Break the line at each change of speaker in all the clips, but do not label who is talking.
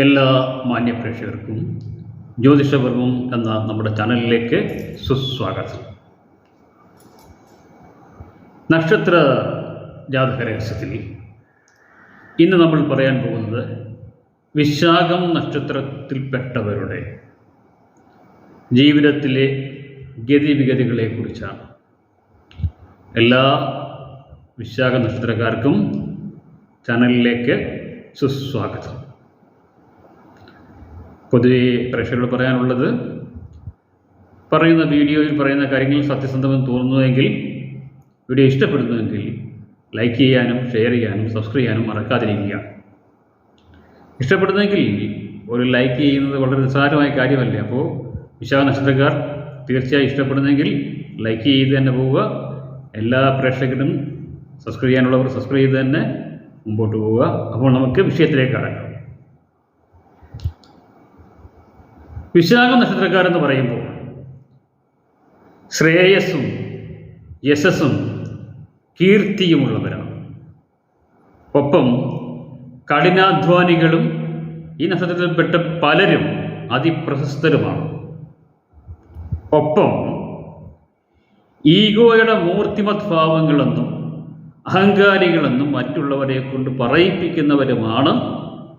എല്ലാ മാന്യപ്രേക്ഷകർക്കും ജ്യോതിഷപർവം എന്ന നമ്മുടെ ചാനലിലേക്ക് സുസ്വാഗതം. നക്ഷത്ര ജാതക രഹസ്യത്തിൽ ഇന്ന് നമ്മൾ പറയാൻ പോകുന്നത് വിശാഖം നക്ഷത്രത്തിൽപ്പെട്ടവരുടെ ജീവിതത്തിലെ ഗതിവിഗതികളെക്കുറിച്ചാണ്. എല്ലാ വിശാഖ നക്ഷത്രക്കാർക്കും ചാനലിലേക്ക് സുസ്വാഗതം. പൊതുവെ പ്രേക്ഷകരോട് പറയാനുള്ളത് പറയുന്ന വീഡിയോയിൽ പറയുന്ന കാര്യങ്ങൾ സത്യസന്ധമെന്ന് തോന്നുന്നുവെങ്കിൽ വീഡിയോ ഇഷ്ടപ്പെടുന്നുവെങ്കിൽ ലൈക്ക് ചെയ്യാനും ഷെയർ ചെയ്യാനും സബ്സ്ക്രൈബ് ചെയ്യാനും മറക്കാതിരിക്കുക. ഇഷ്ടപ്പെടുന്നെങ്കിൽ ഒരു ലൈക്ക് ചെയ്യുന്നത് വളരെ നിസ്സാരമായ കാര്യമല്ലേ? അപ്പോൾ വിശാഖ നക്ഷത്രക്കാർ തീർച്ചയായും ഇഷ്ടപ്പെടുന്നെങ്കിൽ ലൈക്ക് ചെയ്ത് തന്നെ പോവുക. എല്ലാ പ്രേക്ഷകരും സബ്സ്ക്രൈബ് ചെയ്യാനുള്ളവർ സബ്സ്ക്രൈബ് ചെയ്ത് തന്നെ മുമ്പോട്ട് പോവുക. അപ്പോൾ നമുക്ക് വിഷയത്തിലേക്ക് കടക്കാം. വിശാഖ നക്ഷത്രക്കാരെന്ന് പറയുമ്പോൾ ശ്രേയസ്സും യശസ്സും കീർത്തിയുമുള്ളവരാണ്. ഒപ്പം കഠിനാധ്വാനികളും ഈ നക്ഷത്രത്തിൽപ്പെട്ട പലരും അതിപ്രശസ്തരുമാണ്. ഒപ്പം ഈഗോയുടെ മൂർത്തിമത് ഭാവങ്ങളെന്നും അഹങ്കാരികളെന്നും മറ്റുള്ളവരെ കൊണ്ട് പറയിപ്പിക്കുന്നവരുമാണ്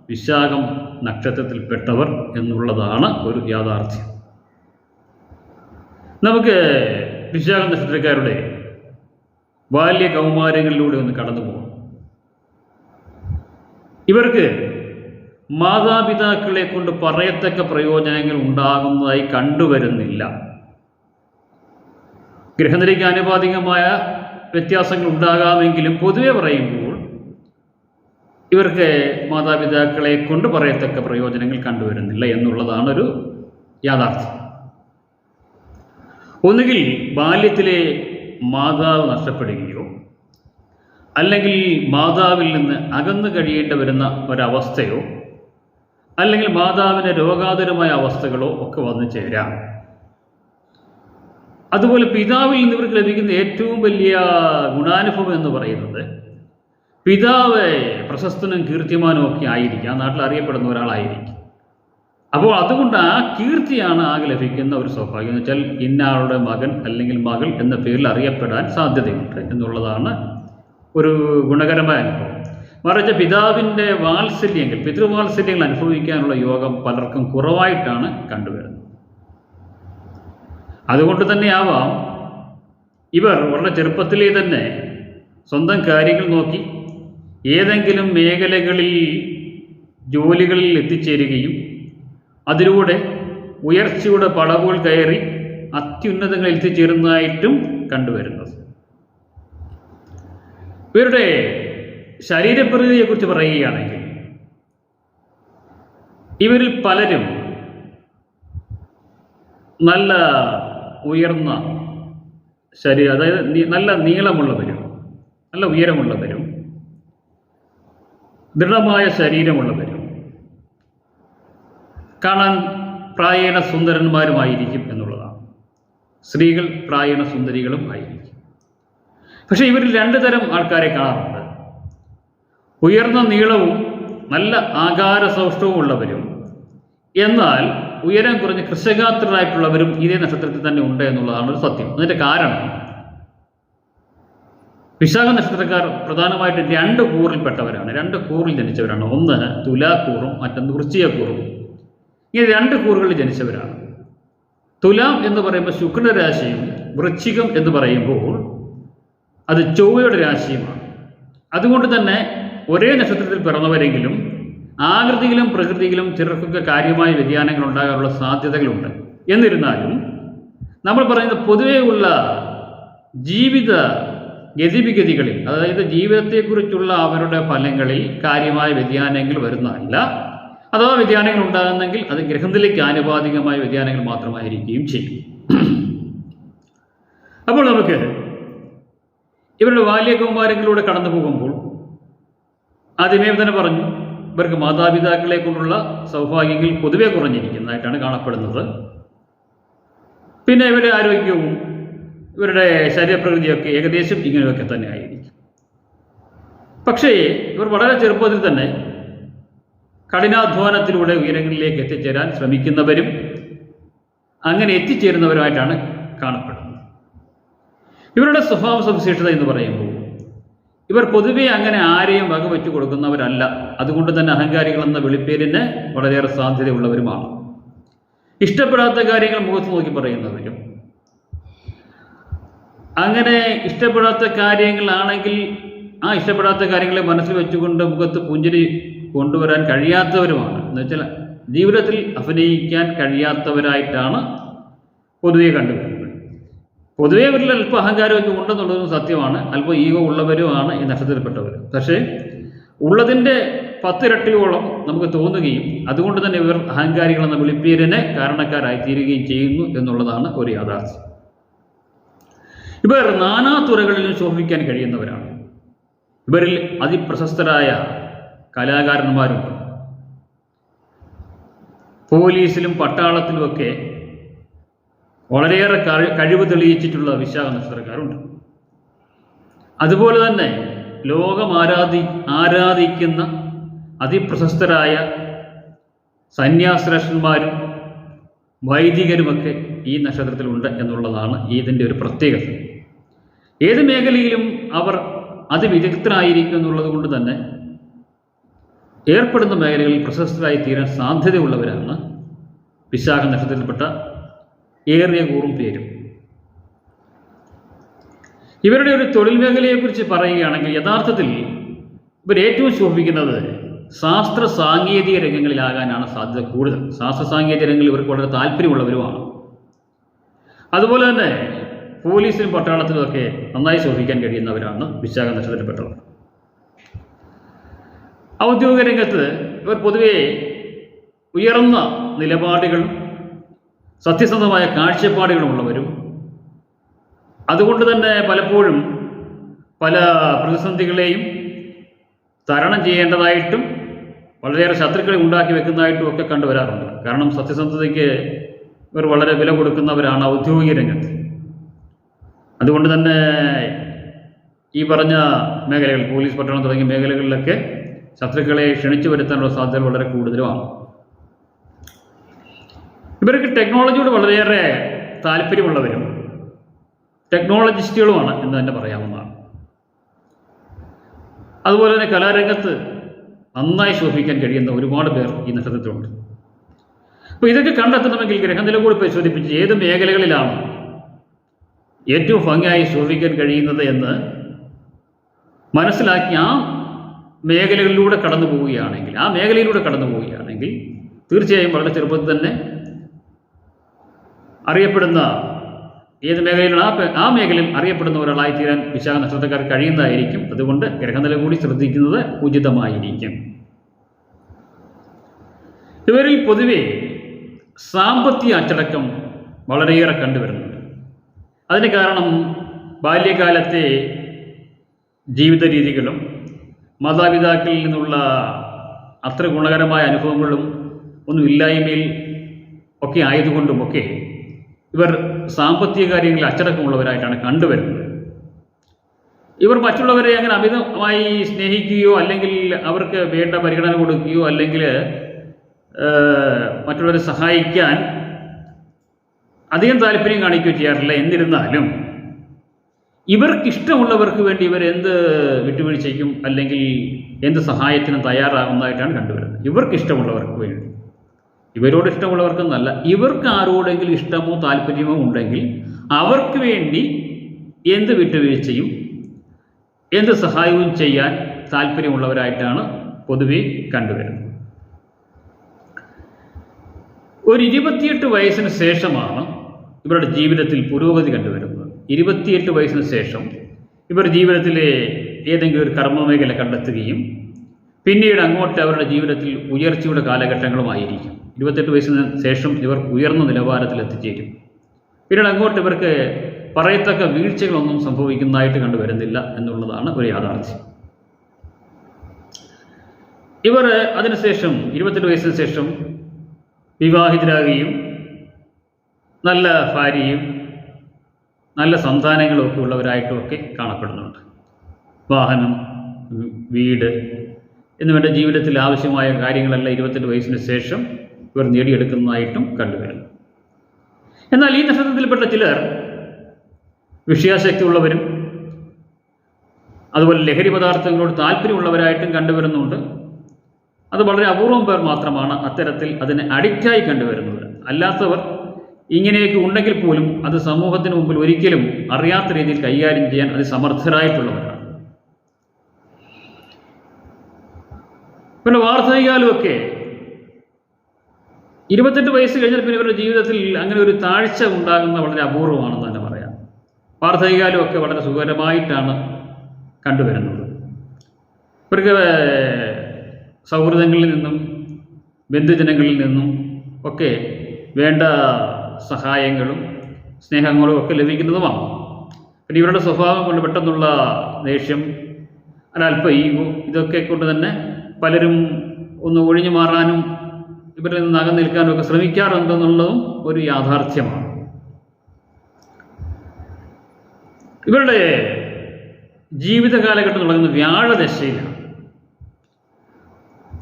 വിശാഖം നക്ഷത്രത്തിൽപ്പെട്ടവർ എന്നുള്ളതാണ് ഒരു യാഥാർത്ഥ്യം. നമുക്ക് വിശാഖ നക്ഷത്രക്കാരുടെ ബാല്യ കൗമാരങ്ങളിലൂടെ ഒന്ന് കടന്നു പോകാം ഇവർക്ക് മാതാപിതാക്കളെ കൊണ്ട് പറയത്തക്ക പ്രയോജനങ്ങൾ ഉണ്ടാകുന്നതായി കണ്ടുവരുന്നില്ല. ഗ്രഹനിലയ്ക്ക് ആനുപാതികമായ വ്യത്യാസങ്ങൾ ഉണ്ടാകാമെങ്കിലും പൊതുവെ പറയുമ്പോൾ ഇവർക്ക് മാതാപിതാക്കളെ കൊണ്ട് പറയത്തക്ക പ്രയോജനങ്ങൾ കണ്ടുവരുന്നില്ല എന്നുള്ളതാണ് ഒരു യാഥാർത്ഥ്യം. ഒന്നുകിൽ ബാല്യത്തിലെ മാതാവ് നഷ്ടപ്പെടുകയോ അല്ലെങ്കിൽ മാതാവിൽ നിന്ന് അകന്നു കഴിയേണ്ടി വരുന്ന ഒരവസ്ഥയോ അല്ലെങ്കിൽ മാതാവിന് രോഗാതുരമായ അവസ്ഥകളോ ഒക്കെ വന്നു ചേരാം. അതുപോലെ പിതാവിൽ നിന്ന് ഇവർക്ക് ലഭിക്കുന്ന ഏറ്റവും വലിയ ഗുണാനുഭവം എന്ന് പറയുന്നത് പിതാവ് പ്രശസ്തനും കീർത്തിമാനും ഒക്കെ ആയിരിക്കും. ആ നാട്ടിൽ അറിയപ്പെടുന്ന ഒരാളായിരിക്കും. അപ്പോൾ അതുകൊണ്ട് ആ കീർത്തിയാണ് ആകെ ലഭിക്കുന്ന ഒരു സ്വഭാവം എന്ന് വെച്ചാൽ ഇന്നയാളുടെ മകൻ അല്ലെങ്കിൽ മകൾ എന്ന പേരിൽ അറിയപ്പെടാൻ സാധ്യതയുണ്ട് എന്നുള്ളതാണ് ഒരു ഗുണകരമായ അനുഭവം. മറിച്ച് പിതാവിന്റെ വാത്സല്യങ്ങൾ പിതൃവാത്സല്യങ്ങൾ അനുഭവിക്കാനുള്ള യോഗം പലർക്കും കുറവായിട്ടാണ് കണ്ടുവരുന്നത്. അതുകൊണ്ട് തന്നെയാവാം ഇവർ വളരെ ചെറുപ്പത്തിലേ തന്നെ സ്വന്തം കാര്യങ്ങൾ നോക്കി ഏതെങ്കിലും മേഖലകളിൽ ജോലികളിൽ എത്തിച്ചേരുകയും അതിലൂടെ ഉയർച്ചയുടെ പടവുകൾ കയറി അത്യുന്നതങ്ങളിൽ എത്തിച്ചേരുന്നതായിട്ടും കണ്ടുവരുന്നത് ഇവരുടെ ശരീരപ്രകൃതിയെക്കുറിച്ച് പറയുകയാണെങ്കിൽ ഇവരിൽ പലരും നല്ല ഉയർന്ന ശരീരം അതായത് നല്ല നീളമുള്ളവരും നല്ല ഉയരമുള്ളവരും ദൃഢമായ ശരീരമുള്ളവരും കാണാൻ പ്രായേണ സുന്ദരന്മാരുമായിരിക്കും എന്നുള്ളതാണ്. സ്ത്രീകൾ പ്രായേണ സുന്ദരികളും ആയിരിക്കും. പക്ഷേ ഇവരിൽ രണ്ട് തരം ആൾക്കാരെ കാണാറുണ്ട്. ഉയർന്ന നീളവും നല്ല ആകാര സൗഷ്ടവും ഉള്ളവരും. എന്നാൽ ഉയരം കുറഞ്ഞ് കൃഷകാത്രരായിട്ടുള്ളവരും ഇതേ നക്ഷത്രത്തിൽ തന്നെ ഉണ്ട് എന്നുള്ളതാണ് ഒരു സത്യം. അതിന്റെ കാരണം വിശാഖ നക്ഷത്രക്കാർ പ്രധാനമായിട്ടും രണ്ട് കൂറിൽപ്പെട്ടവരാണ്. രണ്ട് കൂറിൽ ജനിച്ചവരാണ്. ഒന്ന് തുലാക്കൂറും മറ്റൊന്ന് വൃശ്ചികക്കൂറും. ഇങ്ങനെ രണ്ട് കൂറുകളിൽ ജനിച്ചവരാണ്. തുലാം എന്ന് പറയുമ്പോൾ ശുക്രരാശിയും വൃശ്ചികം എന്ന് പറയുമ്പോൾ അത് ചൊവ്വയുടെ രാശിയുമാണ്. അതുകൊണ്ട് തന്നെ ഒരേ നക്ഷത്രത്തിൽ പിറന്നവരെങ്കിലും ആകൃതിയിലും പ്രകൃതിയിലും ചിലർക്കൊക്കെ കാര്യമായ വ്യതിയാനങ്ങൾ ഉണ്ടാകാനുള്ള സാധ്യതകളുണ്ട്. എന്നിരുന്നാലും നമ്മൾ പറയുന്നത് പൊതുവേ ഉള്ള ജീവിത ഗതിവിഗതികളിൽ അതായത് ജീവിതത്തെക്കുറിച്ചുള്ള അവരുടെ ഫലങ്ങളിൽ കാര്യമായ വ്യതിയാനങ്ങൾ വരുന്നതല്ല. അഥവാ വ്യതിയാനങ്ങൾ ഉണ്ടാകുന്നെങ്കിൽ അത് ഗ്രഹത്തിലേക്ക് ആനുപാതികമായ വ്യതിയാനങ്ങൾ മാത്രമായിരിക്കുകയും ചെയ്യും. അപ്പോൾ നമുക്ക് ഇവരുടെ ബാല്യകൗമാരങ്ങളിലൂടെ കടന്നു പോകുമ്പോൾ ആദ്യമേ തന്നെ പറഞ്ഞു ഇവർക്ക് മാതാപിതാക്കളെ കൊണ്ടുള്ള സൗഭാഗ്യങ്ങൾ പൊതുവെ കുറഞ്ഞിരിക്കുന്നതായിട്ടാണ് കാണപ്പെടുന്നത്. പിന്നെ ഇവരുടെ ആരോഗ്യവും ഇവരുടെ ശരീരപ്രകൃതിയൊക്കെ ഏകദേശം ഇങ്ങനെയൊക്കെ തന്നെ ആയിരിക്കും. പക്ഷേ ഇവർ വളരെ ചെറുപ്പത്തിൽ തന്നെ കഠിനാധ്വാനത്തിലൂടെ ഉയരങ്ങളിലേക്ക് എത്തിച്ചേരാൻ ശ്രമിക്കുന്നവരും അങ്ങനെ എത്തിച്ചേരുന്നവരുമായിട്ടാണ് കാണപ്പെടുന്നത്. ഇവരുടെ സ്വഭാവ സവിശേഷത എന്ന് പറയുമ്പോൾ ഇവർ പൊതുവെ അങ്ങനെ ആരെയും വകവെച്ചു കൊടുക്കുന്നവരല്ല. അതുകൊണ്ട് തന്നെ അഹങ്കാരികൾ എന്ന വെളിപ്പേരിന് വളരെയേറെ സാധ്യതയുള്ളവരുമാണ്. ഇഷ്ടപ്പെടാത്ത കാര്യങ്ങൾ മുഖത്ത് നോക്കി പറയുന്നവരും അങ്ങനെ ഇഷ്ടപ്പെടാത്ത കാര്യങ്ങളാണെങ്കിൽ ആ ഇഷ്ടപ്പെടാത്ത കാര്യങ്ങളെ മനസ്സിൽ വെച്ചുകൊണ്ട് മുഖത്ത് പുഞ്ചിരി കൊണ്ടുവരാൻ കഴിയാത്തവരുമാണ്. എന്ന് വെച്ചാൽ ജീവിതത്തിൽ അഭിനയിക്കാൻ കഴിയാത്തവരായിട്ടാണ് പൊതുവെ കണ്ടുവരുന്നത്. പൊതുവേ അവരിൽ അല്പം അഹങ്കാരമൊക്കെ ഉണ്ടെന്നുള്ളതും സത്യമാണ്. അല്പം ഈഗോ ഉള്ളവരുമാണ് ഈ നക്ഷത്രത്തിൽപ്പെട്ടവർ. പക്ഷേ ഉള്ളതിന്റെ പത്തിരട്ടിയോളം നമുക്ക് തോന്നുകയും അതുകൊണ്ട് തന്നെ ഇവർ അഹങ്കാരികളെന്ന വിളിപ്പേരിന് കാരണക്കാരായി തീരുകയും ചെയ്യുന്നു എന്നുള്ളതാണ് ഒരു യാഥാർത്ഥ്യം. ഇവർ നാനാ തുറകളിലും ശോഭിക്കാൻ കഴിയുന്നവരാണ്. ഇവരിൽ അതിപ്രശസ്തരായ കലാകാരന്മാരുണ്ട് പോലീസിലും പട്ടാളത്തിലുമൊക്കെ വളരെയേറെ കഴി- കഴിവ് തെളിയിച്ചിട്ടുള്ള വിശാഖ നക്ഷത്രക്കാരുണ്ട്. അതുപോലെ തന്നെ ലോകം ആരാധി ആരാധിക്കുന്ന അതിപ്രശസ്തരായ സന്യാസരക്ഷന്മാരും വൈദികരുമൊക്കെ ഈ നക്ഷത്രത്തിലുണ്ട് എന്നുള്ളതാണ് ഇതിന്റെ ഒരു പ്രത്യേകത. ഏത് മേഖലയിലും അവർ അതിവിദഗ്ധരായിരിക്കും എന്നുള്ളത് കൊണ്ട് തന്നെ ഏർപ്പെടുന്ന മേഖലകളിൽ പ്രശസ്തരായി തീരാൻ സാധ്യതയുള്ളവരാണ് വിശാഖ നക്ഷത്രത്തിൽപ്പെട്ട ഏറിയ കൂറും പേരും. ഇവരുടെ ഒരു തൊഴിൽ മേഖലയെക്കുറിച്ച് പറയുകയാണെങ്കിൽ യഥാർത്ഥത്തിൽ ഇവർ ഏറ്റവും ശോഭിക്കുന്നത് ശാസ്ത്ര സാങ്കേതിക രംഗങ്ങളിലാകാനാണ് സാധ്യത കൂടുതൽ. ശാസ്ത്ര സാങ്കേതിക രംഗങ്ങളിൽ ഇവർക്ക് വളരെ താല്പര്യമുള്ളവരുമാണ്. അതുപോലെ തന്നെ പോലീസിലും പട്ടാളത്തിനും ഒക്കെ നന്നായി ശോഭിക്കാൻ കഴിയുന്നവരാണ് വിശാഖ നക്ഷത്രത്തിൽപ്പെട്ടവർ ഔദ്യോഗിക രംഗത്ത് ഇവർ പൊതുവെ ഉയർന്ന നിലപാടുകളും സത്യസന്ധമായ കാഴ്ചപ്പാടുകളുമുള്ളവരും അതുകൊണ്ട് തന്നെ പലപ്പോഴും പല പ്രതിസന്ധികളെയും തരണം ചെയ്യേണ്ടതായിട്ടും വളരെയേറെ ശത്രുക്കളെ ഉണ്ടാക്കി വെക്കുന്നതായിട്ടും ഒക്കെ കണ്ടുവരാറുണ്ട്. കാരണം സത്യസന്ധതയ്ക്ക് ഇവർ വളരെ വില കൊടുക്കുന്നവരാണ് ഔദ്യോഗിക രംഗത്ത്. അതുകൊണ്ട് തന്നെ ഈ പറഞ്ഞ മേഖലകൾ പോലീസ് പട്ടണം തുടങ്ങിയ മേഖലകളിലൊക്കെ ശത്രുക്കളെ ക്ഷണിച്ചു വരുത്താനുള്ള സാധ്യത വളരെ കൂടുതലുമാണ്. ഇവർക്ക് ടെക്നോളജിയോട് വളരെയേറെ താല്പര്യമുള്ളവരും ടെക്നോളജിസ്റ്റുകളുമാണ് എന്ന് തന്നെ പറയാവുന്നതാണ്. അതുപോലെ തന്നെ കലാരംഗത്ത് നന്നായി ശോഭിക്കാൻ കഴിയുന്ന ഒരുപാട് പേർ ഈ നക്ഷത്രത്തിലുണ്ട്. അപ്പോൾ ഇതൊക്കെ കണ്ടെത്തണമെങ്കിൽ ഗ്രഹനില കൂടി പരിശോധിപ്പിച്ച് ഏത് മേഖലകളിലാണ് ഏറ്റവും ഭംഗിയായി ശോഭിക്കാൻ കഴിയുന്നത് എന്ന് മനസ്സിലാക്കി ആ മേഖലകളിലൂടെ കടന്നു പോവുകയാണെങ്കിൽ ആ മേഖലയിലൂടെ കടന്നു പോവുകയാണെങ്കിൽ തീർച്ചയായും വളരെ ചെറുപ്പത്തിൽ തന്നെ അറിയപ്പെടുന്ന ഏത് മേഖലയിലാണ് ആ ആ മേഖലയിൽ അറിയപ്പെടുന്ന ഒരാളായി തീരാൻ വിശാഖ നക്ഷത്രക്കാർ കഴിയുന്നതായിരിക്കും. അതുകൊണ്ട് ഗ്രഹനില കൂടി ശ്രദ്ധിക്കുന്നത് ഉചിതമായിരിക്കും. ഇവരിൽ പൊതുവെ സാമ്പത്തിക അച്ചടക്കം വളരെയേറെ കണ്ടുവരുന്നുണ്ട്. അതിന് കാരണം ബാല്യകാലത്തെ ജീവിത രീതികളും മാതാപിതാക്കളിൽ നിന്നുള്ള അത്ര ഗുണകരമായ അനുഭവങ്ങളും ഒന്നും ഇല്ലായ്മയിൽ ഒക്കെ ആയതുകൊണ്ടുമൊക്കെ ഇവർ സാമ്പത്തിക കാര്യങ്ങളിൽ അച്ചടക്കമുള്ളവരായിട്ടാണ് കണ്ടുവരുന്നത്. ഇവർ മറ്റുള്ളവരെ അങ്ങനെ അമിതമായി സ്നേഹിക്കുകയോ അല്ലെങ്കിൽ അവർക്ക് വേണ്ട പരിഗണന കൊടുക്കുകയോ അല്ലെങ്കിൽ മറ്റുള്ളവരെ സഹായിക്കാൻ അധികം താല്പര്യം കാണിക്കുകയോ ചെയ്യാറില്ല. എന്നിരുന്നാലും ഇവർക്ക് ഇഷ്ടമുള്ളവർക്ക് വേണ്ടി ഇവർ എന്ത് വിട്ടുവീഴ്ചയ്ക്കും അല്ലെങ്കിൽ എന്ത് സഹായത്തിനും തയ്യാറാകുന്നതായിട്ടാണ് കണ്ടുവരുന്നത്. ഇവർക്ക് ഇഷ്ടമുള്ളവർക്ക് വേണ്ടി. ഇവരോട് ഇഷ്ടമുള്ളവർക്കെന്നല്ല ഇവർക്ക് ആരോടെങ്കിലും ഇഷ്ടമോ താല്പര്യമോ ഉണ്ടെങ്കിൽ അവർക്ക് വേണ്ടി എന്ത് വിട്ടുവീഴ്ചയും എന്ത് സഹായവും ചെയ്യാൻ താല്പര്യമുള്ളവരായിട്ടാണ് പൊതുവെ കണ്ടുവരുന്നത്. ഒരു ഇരുപത്തിയെട്ട് വയസ്സിന് ശേഷമാണ് ഇവരുടെ ജീവിതത്തിൽ പുരോഗതി കണ്ടുവരുന്നത്. ഇരുപത്തിയെട്ട് വയസ്സിന് ശേഷം ഇവർ ജീവിതത്തിലെ ഏതെങ്കിലും ഒരു കർമ്മമേഖല കണ്ടെത്തുകയും പിന്നീട് അങ്ങോട്ട് അവരുടെ ജീവിതത്തിൽ ഉയർച്ചയുടെ കാലഘട്ടങ്ങളുമായിരിക്കും. ഇരുപത്തെട്ട് വയസ്സിന് ശേഷം ഇവർ ഉയർന്ന നിലവാരത്തിൽ എത്തിച്ചേരും. പിന്നീട് അങ്ങോട്ട് ഇവർക്ക് പറയത്തക്ക വീഴ്ചകളൊന്നും സംഭവിക്കുന്നതായിട്ട് കണ്ടുവരുന്നില്ല എന്നുള്ളതാണ് ഒരു യാഥാർത്ഥ്യം. ഇവർ അതിനുശേഷം ഇരുപത്തെട്ട് വയസ്സിന് ശേഷം വിവാഹിതരാകുകയും നല്ല ഭാര്യയും നല്ല സന്താനങ്ങളും ഒക്കെ ഉള്ളവരായിട്ടുമൊക്കെ കാണപ്പെടുന്നുണ്ട്. വാഹനം വീട് എന്നിവരുടെ ജീവിതത്തിൽ ആവശ്യമായ കാര്യങ്ങളെല്ലാം ഇരുപത്തെട്ട് വയസ്സിന് ശേഷം ഇവർ നേടിയെടുക്കുന്നതായിട്ടും കണ്ടുവരുന്നു. എന്നാൽ ഈ നക്ഷത്രത്തിൽപ്പെട്ട ചിലർ വിഷയാശക്തി ഉള്ളവരും അതുപോലെ ലഹരി പദാർത്ഥങ്ങളോട് താല്പര്യമുള്ളവരായിട്ടും കണ്ടുവരുന്നുണ്ട്. അത് വളരെ അപൂർവം പേർ മാത്രമാണ് അത്തരത്തിൽ അതിന് അഡിക്റ്റായി കണ്ടുവരുന്നത്. അല്ലാത്തവർ ഇങ്ങനെയൊക്കെ ഉണ്ടെങ്കിൽ പോലും അത് സമൂഹത്തിന് മുമ്പിൽ ഒരിക്കലും അറിയാത്ത രീതിയിൽ കൈകാര്യം ചെയ്യാൻ അത് സമർത്ഥരായിട്ടുള്ളവരാണ്. പിന്നെ വാർദ്ധകാലമൊക്കെ ഇരുപത്തെട്ട് വയസ്സ് കഴിഞ്ഞാൽ പിന്നെ ഇവരുടെ ജീവിതത്തിൽ അങ്ങനെ ഒരു താഴ്ച ഉണ്ടാകുന്ന വളരെ അപൂർവമാണെന്ന് തന്നെ പറയാം. വാർദ്ധകാലമൊക്കെ വളരെ സുഖകരമായിട്ടാണ് കണ്ടുവരുന്നത്. ഇവർക്ക് സൗഹൃദങ്ങളിൽ നിന്നും ബന്ധുജനങ്ങളിൽ നിന്നും ഒക്കെ വേണ്ട സഹായങ്ങളും സ്നേഹങ്ങളും ഒക്കെ ലഭിക്കുന്നതുമാണ്. പിന്നെ ഇവരുടെ സ്വഭാവം കൊണ്ട് പെട്ടെന്നുള്ള ദേഷ്യം അല്ലാൽപ്പ ഈഗോ ഇതൊക്കെ കൊണ്ട് തന്നെ പലരും ഒന്ന് ഒഴിഞ്ഞു മാറാനും ഇവരിൽ നിന്ന് അകന്നു നിൽക്കാനും ഒക്കെ ശ്രമിക്കാറുണ്ടെന്നുള്ളതും ഒരു യാഥാർത്ഥ്യമാണ്. ഇവരുടെ ജീവിത കാലഘട്ടം തുടങ്ങുന്ന വ്യാഴദശയിലാണ്.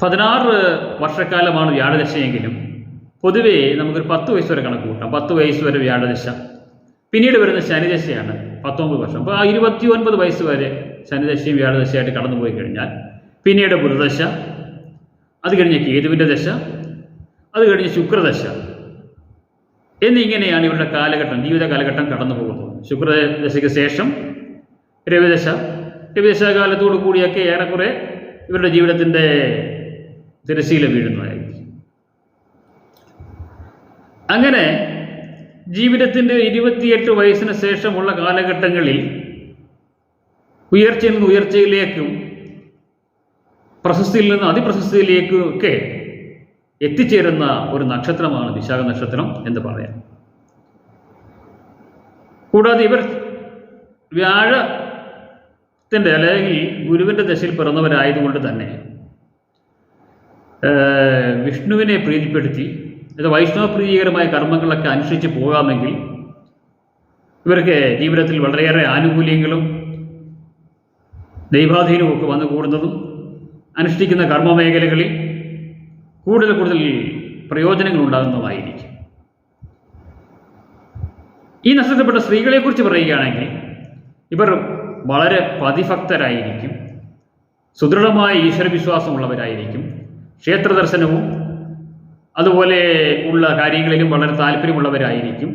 പതിനാറ് വർഷക്കാലമാണ് വ്യാഴദശയെങ്കിലും പൊതുവേ നമുക്കൊരു പത്ത് വയസ്സ് വരെ കണക്ക് കൂട്ടാം. പത്ത് വയസ്സ് വരെ വ്യാഴദശ. പിന്നീട് വരുന്ന ശനിദശയാണ് പത്തൊമ്പത് വർഷം. അപ്പോൾ ആ ഇരുപത്തി ഒൻപത് വയസ്സ് വരെ ശനിദശയും വ്യാഴദശയായിട്ട് കടന്നു പോയി കഴിഞ്ഞാൽ പിന്നീട് ബുധദശ അത് കഴിഞ്ഞ് കേതുവിന്റെ ദശ അത് കഴിഞ്ഞ് ശുക്രദശ എന്നിങ്ങനെയാണ് ഇവരുടെ കാലഘട്ടം ജീവിത കാലഘട്ടം കടന്നു പോകുന്നത്. ശുക്രദശയ്ക്ക് ശേഷം രവിദശ. രവിദശ കാലത്തോടു കൂടിയൊക്കെ ഏറെക്കുറെ ഇവരുടെ ജീവിതത്തിന്റെ തിരശീല വീഴുന്നതായിരിക്കും. അങ്ങനെ ജീവിതത്തിന്റെ ഇരുപത്തിയെട്ട് വയസ്സിന് ശേഷമുള്ള കാലഘട്ടങ്ങളിൽ ഉയർച്ചയിൽ നിന്ന് ഉയർച്ചയിലേക്കും പ്രശസ്തിയിൽ നിന്ന് അതിപ്രശസ്തിയിലേക്കും ഒക്കെ എത്തിച്ചേരുന്ന ഒരു നക്ഷത്രമാണ് വിശാഖ നക്ഷത്രം എന്ന് പറയാം. കൂടാതെ ഇവർ വ്യാഴത്തിന്റെ അല്ലെങ്കിൽ ഗുരുവിന്റെ ദശയിൽ പിറന്നവരായതുകൊണ്ട് തന്നെ വിഷ്ണുവിനെ പ്രീതിപ്പെടുത്തി അത് വൈഷ്ണവ പ്രീതികരമായ കർമ്മങ്ങളൊക്കെ അനുഷ്ഠിച്ച് പോകാമെങ്കിൽ ഇവർക്ക് ജീവിതത്തിൽ വളരെയേറെ ആനുകൂല്യങ്ങളും ദൈവാധീനവും ഒക്കെ വന്നു കൂടുന്നതും അനുഷ്ഠിക്കുന്ന കർമ്മമേഖലകളിൽ കൂടുതൽ കൂടുതൽ പ്രയോജനങ്ങൾ ഉണ്ടാകുന്നതുമായിരിക്കും ഈ നഷ്ടപ്പെട്ട സ്ത്രീകളെക്കുറിച്ച് പറയുകയാണെങ്കിൽ ഇവർ വളരെ പതിഭക്തരായിരിക്കും. സുദൃഢമായ ഈശ്വരവിശ്വാസമുള്ളവരായിരിക്കും. ക്ഷേത്ര ദർശനവും അതുപോലെ ഉള്ള കാര്യങ്ങളിലും വളരെ താല്പര്യമുള്ളവരായിരിക്കും.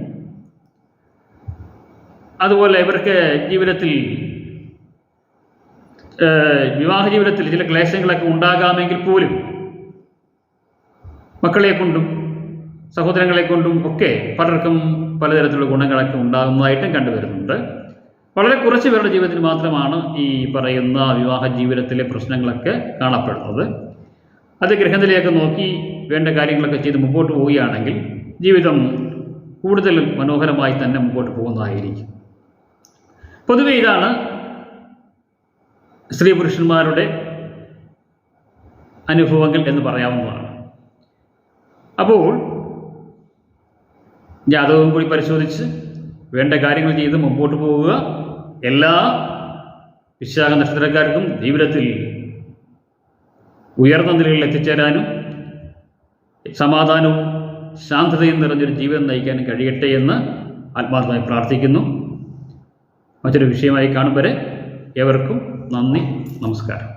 അതുപോലെ ഇവർക്ക് ജീവിതത്തിൽ വിവാഹ ജീവിതത്തിൽ ചില ക്ലേശങ്ങളൊക്കെ ഉണ്ടാകാമെങ്കിൽ പോലും മക്കളെ കൊണ്ടും സഹോദരങ്ങളെ കൊണ്ടും ഒക്കെ പലർക്കും പലതരത്തിലുള്ള ഗുണങ്ങളൊക്കെ ഉണ്ടാകുന്നതായിട്ടും കണ്ടുവരുന്നുണ്ട്. വളരെ കുറച്ച് പേരുടെ ജീവിതത്തിൽ മാത്രമാണ് ഈ പറയുന്ന വിവാഹ ജീവിതത്തിലെ പ്രശ്നങ്ങളൊക്കെ കാണപ്പെടുന്നത്. അത് ഗ്രഹത്തിലേക്ക് നോക്കി വേണ്ട കാര്യങ്ങളൊക്കെ ചെയ്ത് മുമ്പോട്ട് പോവുകയാണെങ്കിൽ ജീവിതം കൂടുതൽ മനോഹരമായി തന്നെ മുമ്പോട്ട് പോകുന്നതായിരിക്കും. പൊതുവെ ഇതാണ് സ്ത്രീ പുരുഷന്മാരുടെ അനുഭവങ്ങൾ എന്ന് പറയാവുന്നതാണ്. അപ്പോൾ ജാതകവും കൂടി പരിശോധിച്ച് വേണ്ട കാര്യങ്ങൾ ചെയ്ത് മുമ്പോട്ട് പോവുക. എല്ലാ വിശാഖ നക്ഷത്രക്കാർക്കും ജീവിതത്തിൽ ഉയർന്ന നിലയിൽ എത്തിച്ചേരാനും സമാധാനവും ശാന്തതയും നിറഞ്ഞൊരു ജീവിതം നയിക്കാനും കഴിയട്ടെ എന്ന് ആത്മാർത്ഥമായി പ്രാർത്ഥിക്കുന്നു. മറ്റൊരു വിഷയമായി കാണും വരെ ഏവർക്കും നന്ദി നമസ്കാരം.